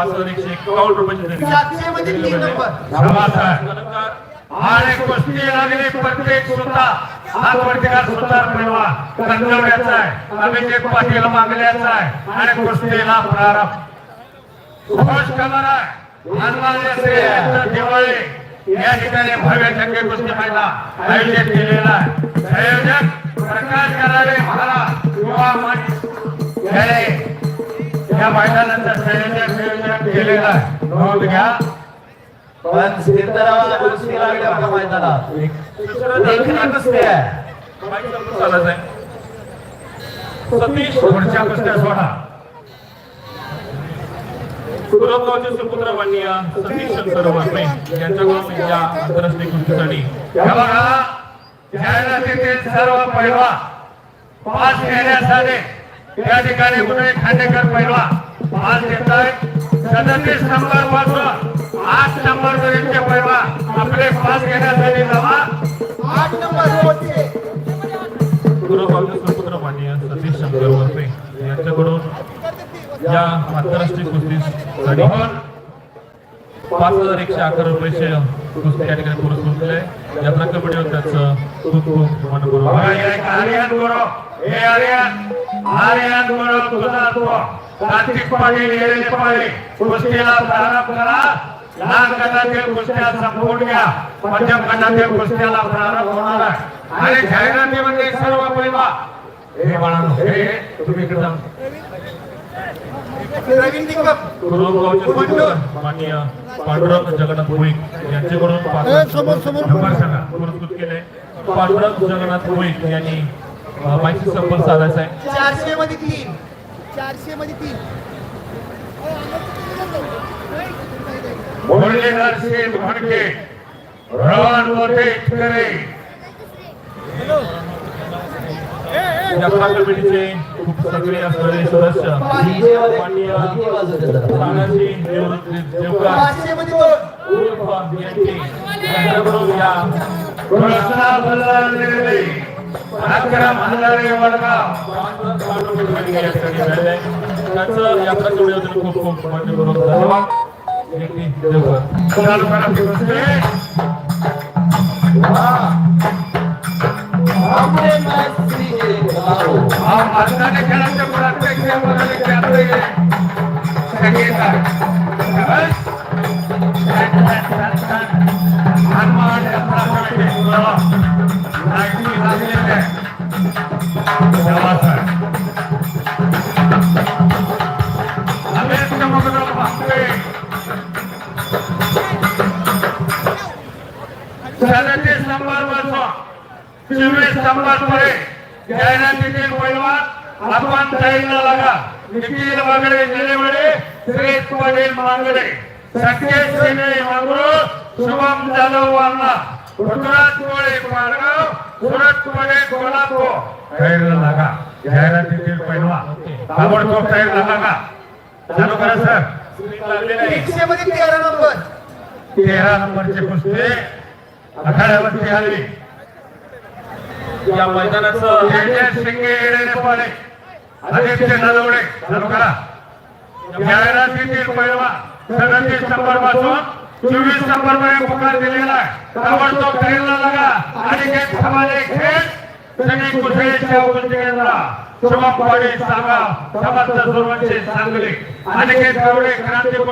हजार एकशे एकावन्न रुपयाची आणि कुस्ती लागली प्रत्येक सुद्धा हा प्रतिकार सुतार पैलवान कंजवड्याचा आहे अभिषेक पाटील मागल्याचा आहे आणि कुस्तीला प्रारंभ. सुभाष कमर आहे. दिवाळी या ठिकाणी भव्य जंगी कुस्ती मैदान आयोजित केलेला आहे. संयोजक प्रकाश करारे महाराज युवा मंच या मैदानाचा संयोजन नियोजन केलेला आहे नोंद घ्या. पण सिद्धरावाला कुस्ती लागली आपल्या मैदानात. कुस्ती आहे. सतीश पुढच्या कुस्त्या सोडा. सुपुत्र माननीय सतीश शंकर वारणे यांच्याकडून या आंतरराष्ट्रीय कुस्तीसाठी. हे बघा, सर्व पास घेण्यासाठी या ठिकाणी कुठे खांडेकर पैलवा पास घेत आहेत सदतीस नंबरपासून आठ नंबर पर्यंतचे पैलवा आपले पास घेण्यासाठी जमा. आठ नंबर सतीश शंकर यांच्याकडून या आंतरराष्ट्रीय कुस्तीसाठी पाच हजार एकशे अकरा रुपयाचे कुस्ती या ठिकाणी पुरस्कृत केले यात्रा कमिटीवर खूप खूप मनपूर्वक गुरु. हे गुरु कार्तिक पाटील पाटील कुस्तीला प्रारंभ करा. लहान गटातील कुस्त्या संपवून घ्या. मध्यम गटातील कुस्त्याला प्रारंभ होणार आहे. आणि जाहिरातीमध्ये सर्व पहिला हे हे तुम्ही इकडे माननीय पांडुरंग जगन्नाथ भोईक यांच्याकडून पाच नंबर सांगा. पुरस्कृत केले. पांडुरंग जगन्नाथ भोईक यांनी अं, माहिती संपर्क साधायचा आहे चारशे मध्ये तीन. चारशे मध्ये तीन. रवान मोठे यात्रा कमिटीचे खूप सक्रिय असणारे सदस्य माननीय. तानाजी देवकर यांची या. त्याचं यात्रा खूप खूप धन्यवाद देवकर हा भारताने खेळाच्या प्रत्येक खेळामध्ये खेळाडू आहे. संगीत आहे. बस. हनुमान यात्रा कमिटी पर्यंत जाहिरातीतील पैलवान आपण ताईला लागा निखिल वागडे निलेवडे श्रेष पाटील मांगडे संकेत सिने मांगरू शुभम जाधव वांगा पृथ्वीराज कोळे मारगाव सुरत कोळे कोल्हापूर. ताईला लागा जाहिरातीतील पैलवान ताबडतोब ताईला लागा चालू करा सर. स्क्रीन लागलेलं आहे. एकशे मध्ये तेरा नंबर. तेरा नंबरचे कुस्ती. आखाड्यावरती आली या मैदानाचं आदित्य नलवडे चालू जाहिरातीतील पैलवा सदतीस नंबरपासून चोवीस नंबर पर्यंत पुकार दिलेला आहे. ताबडतोब लागा आणि खेळ. सगळी कुठेच्या समर्थ अनिकेत गावडे क्रांती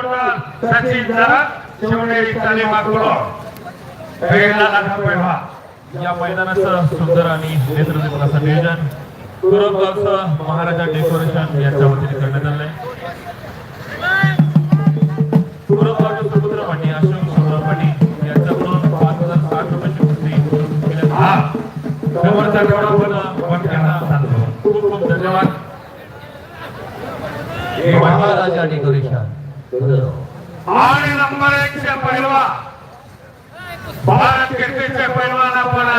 सचिन जरा. शिवनेरी तालीम अकोला खेळला लागला पैलवा. या मैदानाचं सुंदर आणि नेत्रदीपनाचं नियोजन. गुरुगावचं महाराजा डेकोरेशन यांच्या वतीने करण्यात आलंय. गुरुगावचे सुपुत्र पाटील अशोक सुंदर पाटील यांच्याकडून पाच हजार साठ रुपयाची कुस्ती हा तेवढा पण त्यांना खूप खूप धन्यवाद. महाराजा डेकोरेशन आणि नंबर एक चे पैलवा भारत क्रिकेटचे पैलवान आपण आलेल्याची नोंद घ्यायची आहे पाच सहा मिनिटानंतर नंबर एक आणि नंबर दोन आणि नंबर तीन मैदानात येऊन जायचं आहे आल्यानंतर माननीय नितीनदास माननीय हमीराव गोविंद जाधव यांच्याकडून रुपये पाच हजार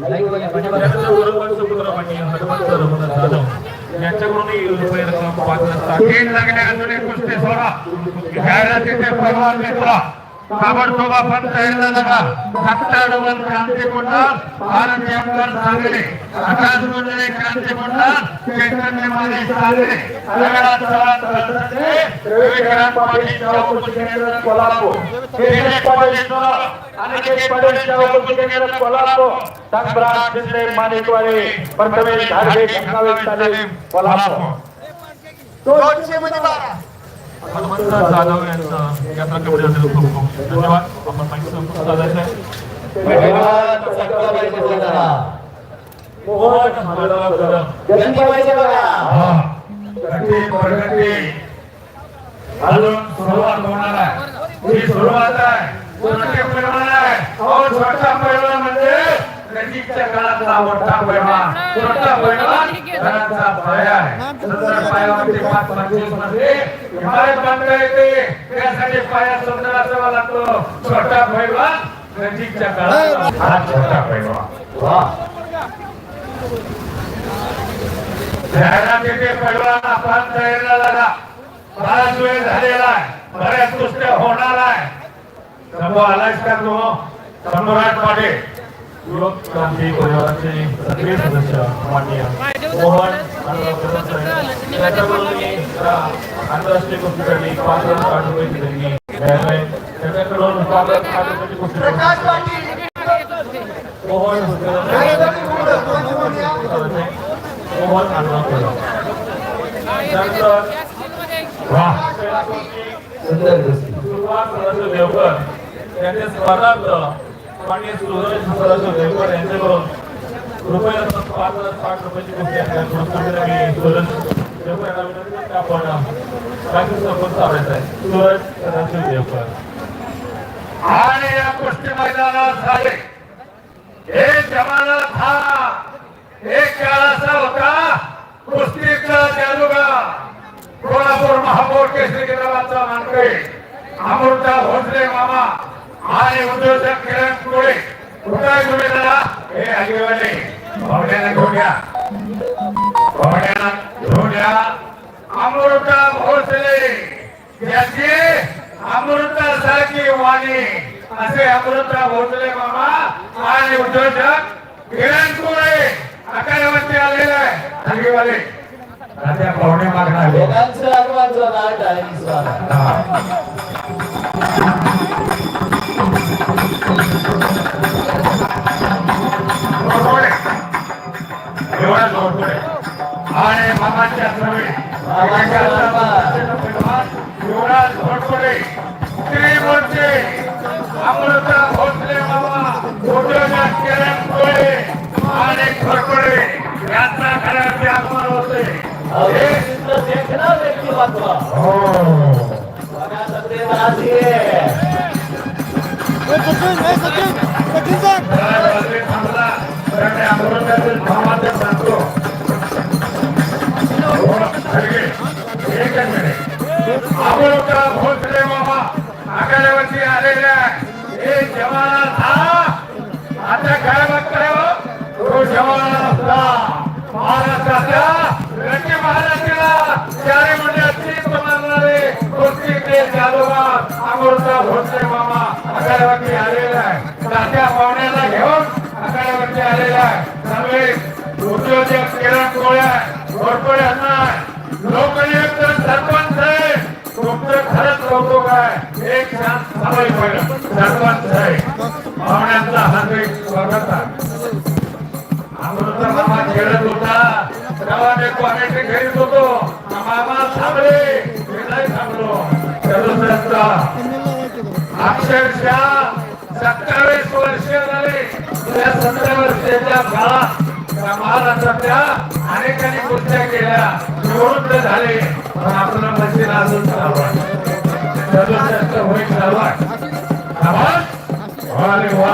त्यानंतर औरंगाबाद सुपुत्रापाटी हनुमंत रघुनाथ जाधव यांच्याकडूनही रुपये रक्कम पाच हजार तीन लागणे अजून एक कुस्ती सोडा जाहिरातीचे परवान मित्रा ताबडतोब आपण तयारीला लागा सत्ताडवल क्रांती मंडळ आनंद यमकर सांगले आकाश मंडळे क्रांती मंडळ चैतन्य माने सांगले रगडा चव्हाण कळसटे विक्रांत पाटील चौकुल केंद्र कोल्हापूर दिनेश पाटील सर अनिकेत पाटील चौकुल केंद्र कोल्हापूर सम्राट शिंदे माणिकवाडी प्रथमेश धारगे गंगावेश तालीम कोल्हापूर दोनशे मध्ये बारा हनुमंत जाधव यांचं यात्रा कमिटीसाठी खूप खूप धन्यवाद आपण माहिती संपूर्ण साधायचं सुरुवात आहे ही सुरुवात आहे छोटे पैलवान आहे अहो छोटा पैलवान म्हणजे नजीकच्या काळातला मोठा घराचा आहे. सुंदर पाच मध्ये इमारत बांधता येते. त्यासाठी पाया सुंदर असावा लागतो छोटा नजीकच्या काळात हा छोटा वा. आपण तयारीला लागा. बराच वेळ झालेला आहे. बऱ्याच गोष्टी होणार आहे. समोर आलायस का तू? सम्राट पाटील. युवक क्रांती परिवाराचे सक्रिय सदस्य माननीय मोहन आंतरराष्ट्रीय कुस्तीसाठी पाच हजार साठ रुपये त्यांनी द्यावे त्याच्याकडून पाच हजार साठ कुस्ती मोहन मोहन आंदोलन त्यानंतर सुरुवात देवकर त्यांचे स्पर्धार्थ माननीय देवकर यांच्याकडून रुपये पाच हजार साठ रुपयाची पुरस्कार देवकर यांना विनंती आपण संपर्क साधायचा आहे. सदाशिव देवकर आणि या कुस्ती मैदानात झाले. हे जमाना था एक काळ असा होता. कुस्तीचा जादूगा. कोल्हापूर महापौर केसरी केंद्राचा मानकरी. अमृता भोसले मामा. आणि उद्योजक किरण कुळे कुठे तुम्ही दादा हे आगेवाले भावड्याला घेऊन या. भावड्याला घेऊन या. अमृता भोसले. याची अमृतासारखी वाणी. असे अमृता भोसले मामा आणि उद्योजक किरण कुळे अकरावरती आलेले आहे. आगेवाले राजा पाहुणे मागणार लाट आहे विश्वास आणि मामाच्या सवयी युवराज घोटपडे श्रीमूर्ती अमृता भोसले मामा उद्योजक किरण कोळे आणि घोटपडे यांचा घराचे आगमन होते अवशिष्ट देखणं व्यक्तिमत्व हो बघा सत्य मराठी आघाड्यावरती आलेल्या हे जवाना आता काय बघताय तो जवाना नसला महाराष्ट्राच्या रंगी महाराष्ट्राला चारी म्हणजे अतिरिक्त मानणारे कुस्तीचे जादूगार अमृता भोसले मामा. आघाड्यावरती आलेला आहे. तात्या पाहुण्याला घेऊन आघाड्यावरती आलेला आहे. सर्वे उद्योजक किरण कोळ्या घोरपडे यांना लोकनियुक्त सरपंच आहे. तुमचं खरंच कौतुक आहे. एक छान सवय पहिलं. सरपंच आहे. पाहुण्यांचा हार्दिक स्वागत आहे. अमृता मामा खेळत होता. तेव्हा मी क्वालिटी खेळत होतो. मामा थांबले. मी नाही थांबलो. सदुसष्ट अक्षरशः सत्तावीस वर्ष झाले. त्या सत्तर वर्षाच्या काळात त्या महाराष्ट्रातल्या अनेकांनी कुस्त्या केल्या. निवृत्त झाले. पण आपलं मशीन अजून चालू आहे होईल चालू आहे आवाज? अरे वा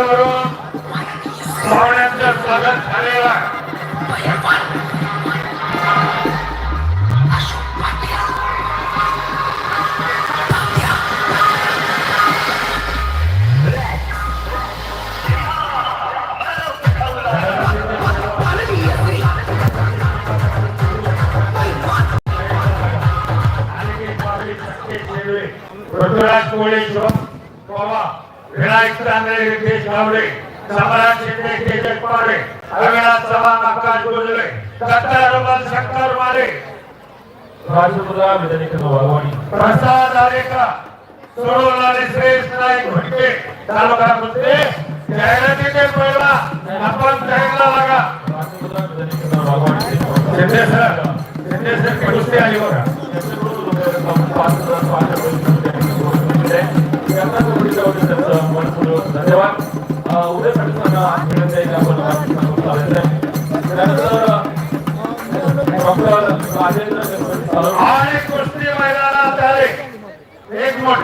आणि आकड्यावरून पाहुण्यांचं स्वागत झालेलं आहे. ऋतुराज विनायक तांदळे रितेश गावडे सम्राट शिंदे तेजस पाडे अविनाश चव्हाण आकाश गुजरे दत्ता रुमल शंकर मारे राजपुरा विधानिक वाघवाणी प्रसाद आरेका सोडून आले श्रेष्ठ नाईक भटके तालुका मुद्दे जाहिरातीचे पहिला आपण जाहीरला लागा राजपुरा विधानिक वाघवाणी शिंदे सर शिंदे सर कुस्ती आली बघा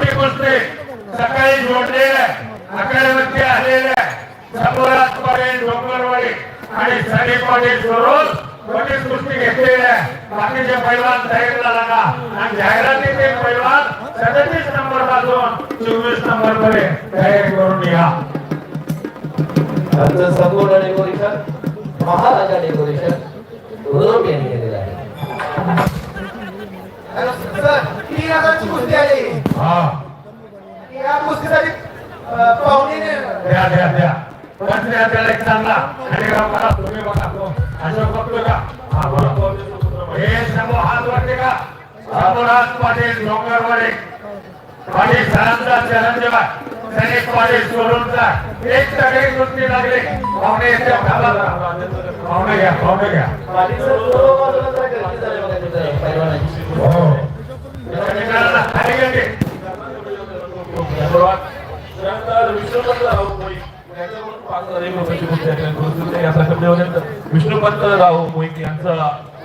एक मोठी द्या द्या. द्या पण द्या त्याला एक चांगला आणि राव करा तुम्ही बघा तो अशोक बघतो का? हा बोला. हे समूह हात वरती का? समोरात पाटील डोंगरवाडे. पाटील सरांचा चरणजेवा सैनिक पाटील सोडूनचा एक सगळी कुस्ती लागली. पाहुणे येते थांबा पाहुणे घ्या पाहुणे घ्या. पाटील सर बरोबर बाजूला जरा गर्दी झाली बघा तिथं पैलवानाची. हो. सैनिकांना खाली गेले. धन्यवाद त्यानंतर विष्णुपंत राव मोहित यांचा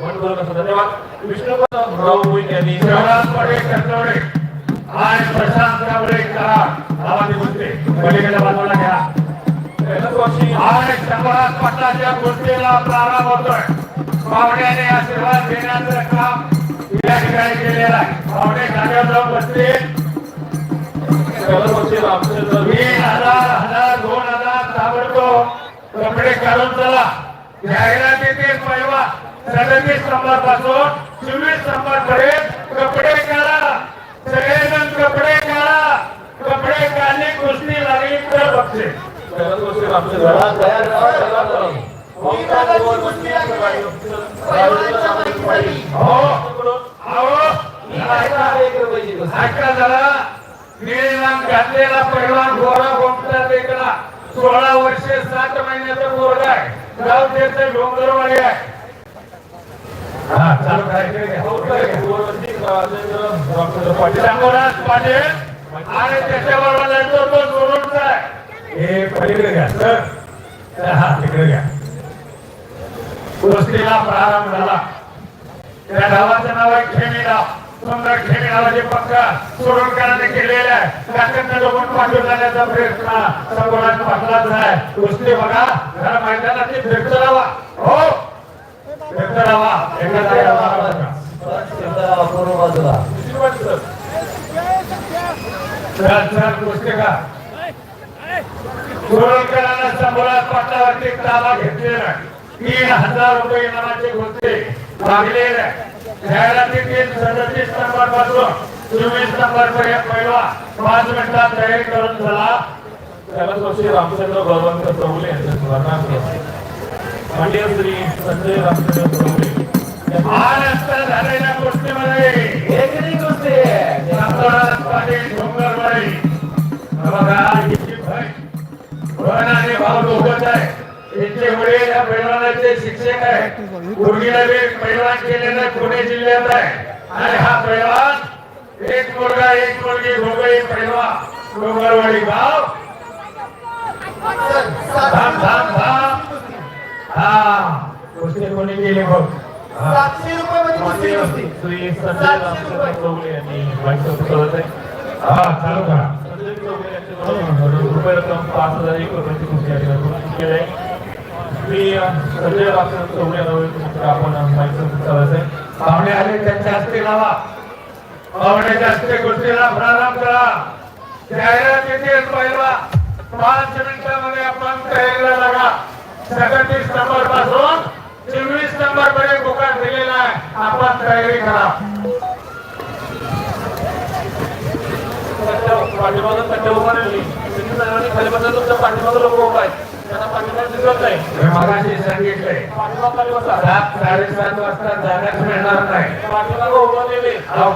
मनपूर्वक धन्यवाद विष्णुपंत मोहित यांनी आणि प्रशांत पलीकडे बाजूला घ्या आणि प्रारंभ होतोय पाहुण्याने आशीर्वाद देण्याचं काम या ठिकाणी केलेलं आहे पाहुणे जागेवर जाऊन बसतील हजार हजार दोन हजार ताबडतोब कपडे चला चला जाहिरातीतील पैवा. सदतीस नंबरपासून चोवीस नंबर पर्यंत कपडे काढा. सगळेजण कपडे काढा. कपडे काढली कुस्ती लागली तर बघते. हो. ऐका जरा घातलेला पहिला गोरा गोमटा देखला सोळा वर्षे सात महिन्याचा पोरगा आहे. गाव त्याचं डोंगरवाडी आहे. हा चालू पाटील शंभूराज पाटील. आणि त्याच्याबरोबर लढतो तो जोरूनचा आहे. हे पलीकडे घ्या सर. हा तिकडे घ्या. कुस्तीला प्रारंभ झाला. त्या गावाचं नाव आहे खेमीगाव. सुंदर खेमी पक्का सोडूनकरांनी केलेले आहे. काकंद लोकून पाठवून जाण्याचा प्रयत्न संपूर्ण आहे. कुस्ती बघा जरा मैदानाची फिरत राहा हो. फिरत राहा एका बाजूला चल चल का? ताबा घेतलेला तीन हजार रुपये इनामाचे कुस्ती मागलेले आहे. जाहिरातीतील सदतीस नंबरपासून चोवीस नंबर पर्यंत पहिला पाच मिनिटात तयारी करून झाला त्यालाच वर्षी रामचंद्र बळवंत चौले यांच्या स्मरणार्थ. पाटील श्री संजय रामचंद्र झालेल्या गोष्टीमध्ये पूर्वीला बी पैलवान केलेलं पुणे जिल्ह्यात आहे. आणि हा पैलवान एक मुलगा एक मुलगी दोघे पैलवान डोंगरवाडी गाव. धाम धाम धाम. हा कुस्ती कोणी केली बघ. सातशे रुपये कुस्ती आहे हा चालू करा. रुपये रक्कम पाच हजार एक रुपयाची कुस्ती आहे. मी संजय आपण आहे. पाहुणे आले त्यांच्या हस्ते लावा. पाहुण्याच्या हस्ते गोष्टीला प्रारंभ करा. जाहिरात येते पहिला पाच मिनिटामध्ये आपण तयारीला लागा. सदतीस नंबरपासून चोवीस नंबर पर्यंत बुकाट दिलेला आहे. आपण तयारी करा. त्याच्या पाठीमागं खाली बसलं तुमच्या पाठीमागं लोक उभा आहेत. मगाशी सात साडेसात वाजता मिळणार नाही.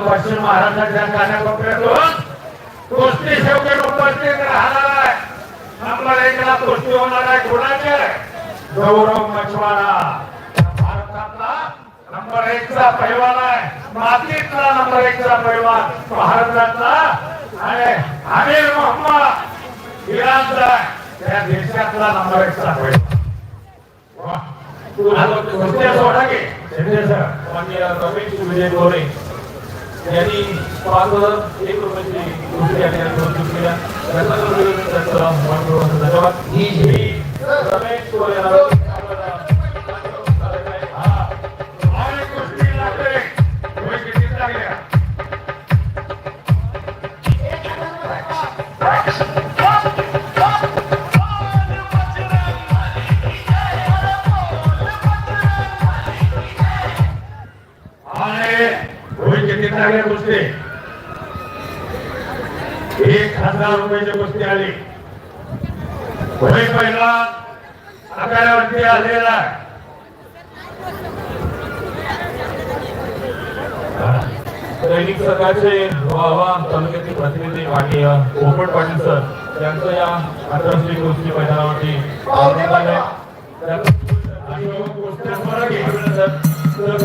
पश्चिम महाराष्ट्राच्या कानाकोपऱ्यातून शेवटी उपस्थित राहणार आहे. नंबर एकला कुस्ती होणार आहे कुणाचे गौरव मछवाडा. भारतातला नंबर एकचा पैलवान आहे. मातीतला नंबर एकचा पैलवान भारतातला आणि अमीर मोहम्मद. इराणचा आहे. त्या देशातला नंबर एकचा पैलवान वा. आता कुस्त्या सोडा की शिंदे सर माननीय रमेश विजय गोरे यांनी पाच हजार एक रुपयाची कुस्ती आणि घोषित केल्या त्याचा त्यांचं मनपूर्वक धन्यवाद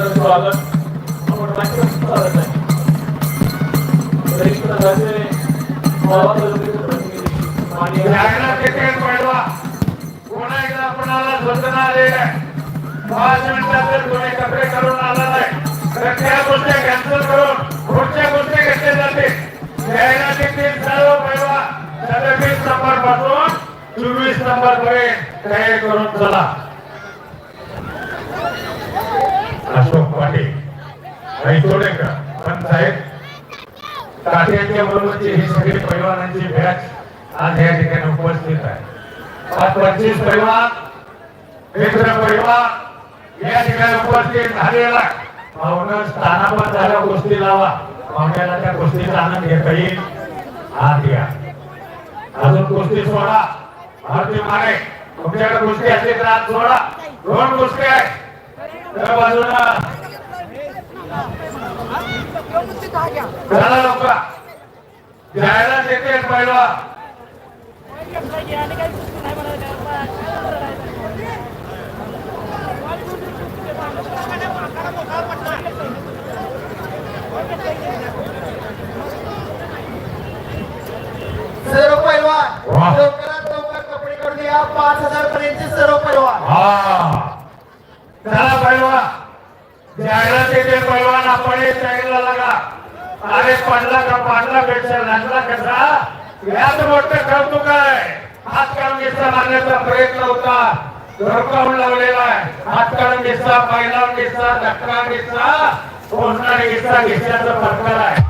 स्वागत आपण स्वागत आहे. कोणा एकदा कोणाला आहे. पाच मिनिटात जर कोणी कपडे करून आला नाही तर त्या गोष्टी कॅन्सल करून पुढच्या गोष्टी घेतल्या जातील जाहिरातीतील सर्व नंबरपासून चोवीस नंबर पर्यंत करून चला अशोक पाटील. ऐतोडेकर पण साहेब काठ्यांच्या बरोबरचे हे सगळी पैलवानांची बॅच आज या ठिकाणी उपस्थित आहे. पाच पंचवीस परिवार मित्र परिवार या ठिकाणी उपस्थित झालेला आहे. पाहुणं झाल्या गोष्टी लावा. पाहुण्याला त्या गोष्टीचा आनंद घेता येईल. हात या अजून गोष्टी सोडा. भारती माने तुमच्याकडे गोष्टी असतील तर हात सोडा दोन गोष्टी आहेत. त्या बाजूला चला लोक जाहिरात येते पहिला सर्व पैलवान. लवकरात लवकर कपडे करून या पाच हजार पर्यंतचे सर्व पैलवान हा चला पहिला जाहिरात येते पहिलवान आपण हे जाहिराला लागा. अरे पडला का पाडला पेक्षा लागला कसा यात मोठं करतो काय हात काढून घेतला मारण्याचा प्रयत्न होता. धोकावून लावलेला आहे. हात काढून घेतला पायलावून घेतला धक्का घेतला पोचणारे घेतला घेतल्याचा प्रकार आहे.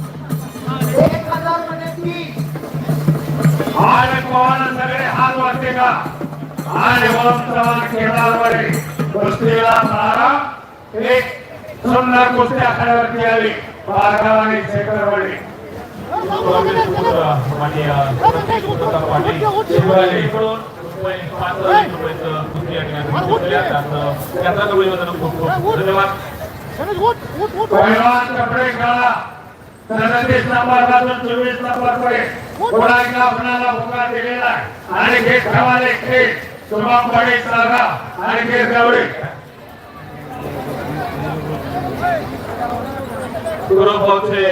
आणि कोण सगळे हात वाटते का? आणि ओम चव्हाण कुस्तीला एक सुंदर कुस्ती आखाड्यावरती आली. बारगाव आणि शेखरवाडी धन्यवाद कपडे काढा सदतीस नंबरपासून चोवीस नंबर पर्यंत एकदा आपणाला होकार दिलेला आहे? आणि ठेवाले गेट शुभम पडे सागा आणि गेट गवडे गुरुभाऊचे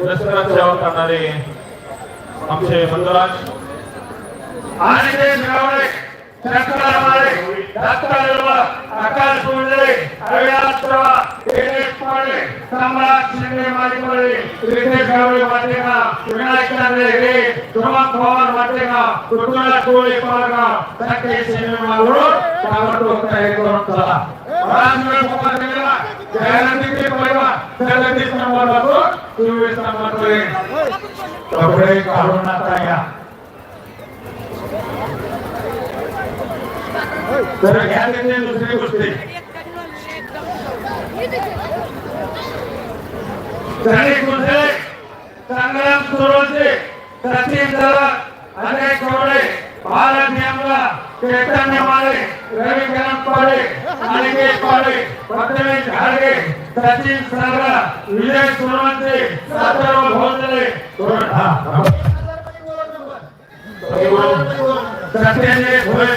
लष्करात सेवा करणारे आमचे मंजुराज आणि गेट गवडे आकाश गुंडे अविनाश दिनेश पाडे सम्राट शिंदे मालिकवळे रितेश गवळे वाटेगा विनायक नांदे हे शुभम पवार वाटेगा पृथ्वीराज कोळी पारगाव संकेत शिंदे मालवण ताबडतोब तयारी करून चला परिवार कपडे काढून या तर घ्या तिथे दुसरी गोष्टी धनी गुंडे संग्राम सुरोचे सचिन दलक अनेक कवडे भारत नेमला चैतन्य माळे रविकांत पाडे अनिकेत पाडे पद्मनाथ घाडगे सचिन सागरा विजय सुरवंते सातराव भोसले सत्याने भोय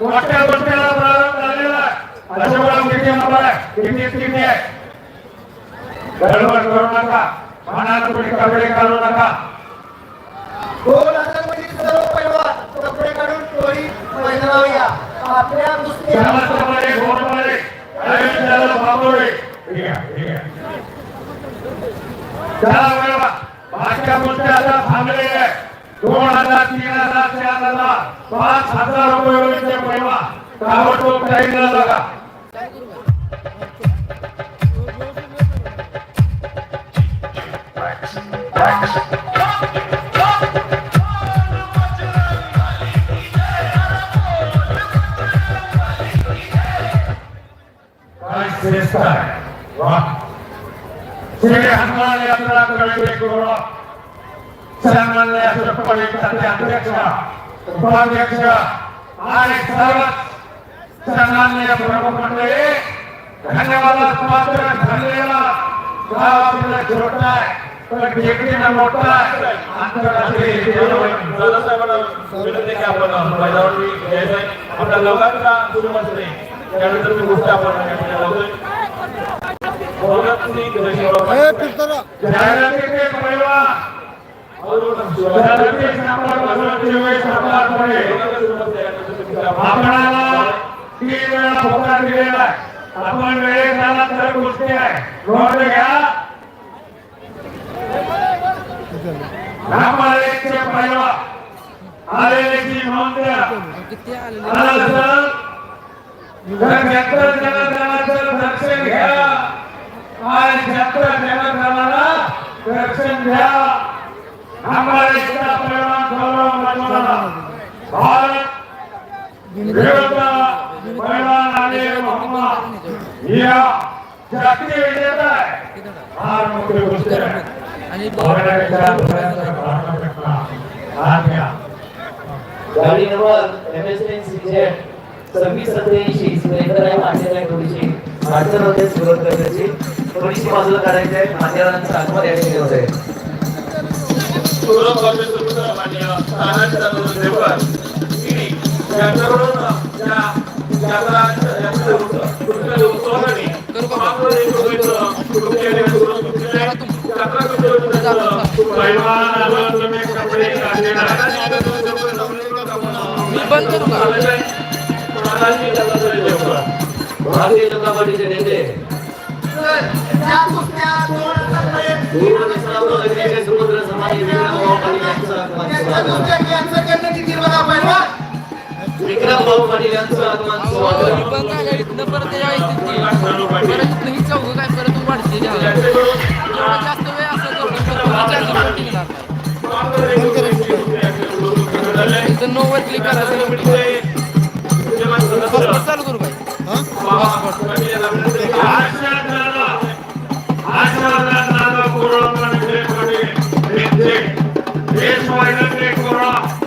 मोठ्या गोष्टीला प्रारंभ झालेला आहे. अशोकराव किती नंबर आहे? किती किती आहे? गडबड करू नका. मनात कुठे कपडे काढू नका. दोन हजारमध्ये सर्व पैलवान कपडे काढून टोळी मैदानावर या आपल्या बाबोळे ठीक आहे ठीक आहे चला वळवा गोष्टी आता थांबलेल्या आहेत दोन हजार तीन हजार चार हजार पाच हजार रुपये होईल पैवा ताबडतोब टाईमला लागा काय श्री हनुमान यात्रा सामान्य परीक्षाचे अध्यक्ष उपाध्यक्ष आणि सर्व सामान्य प्रमुख मंडळी धन्यवादात पात्र ठरलेला गाव आपल्याला छोटा पण टेकडीनं मोठा आंतरराष्ट्रीय विनंती की आपण मैदानावरती यायचं आहे. आपल्या लोकांचा कुटुंबाचं नाही. त्यानंतर मी गोष्ट आपण या ठिकाणी आपणाला तीन वेळा होकार दिलेला आहे. आपण वेळेत झाला तर गोष्टी आहे. नोंद घ्या. रामालयाचे पैलवान आलेल्याची नोंद द्या तर दर्शन घ्या. दर्शन घ्या. गाडी नंबर एम एस एन सव्वीस सत्याऐंशी आहे मान्यता थोडीशी अडचण होते सुरुवात करण्याची थोडीशी बाजूला काढायची आहे मान्यवरांचा आहे गौरव काँग्रेस तानाजी दादा देवकर या यात्रा यात्रा उत्सवासाठी केली भारतीय जनता पार्टीचे नेते विक्रम भाऊ पाटील यांचं आगमन काय वाढते जास्त असं नो क्लिक करायचं चालू करू. भाई 怖いなんて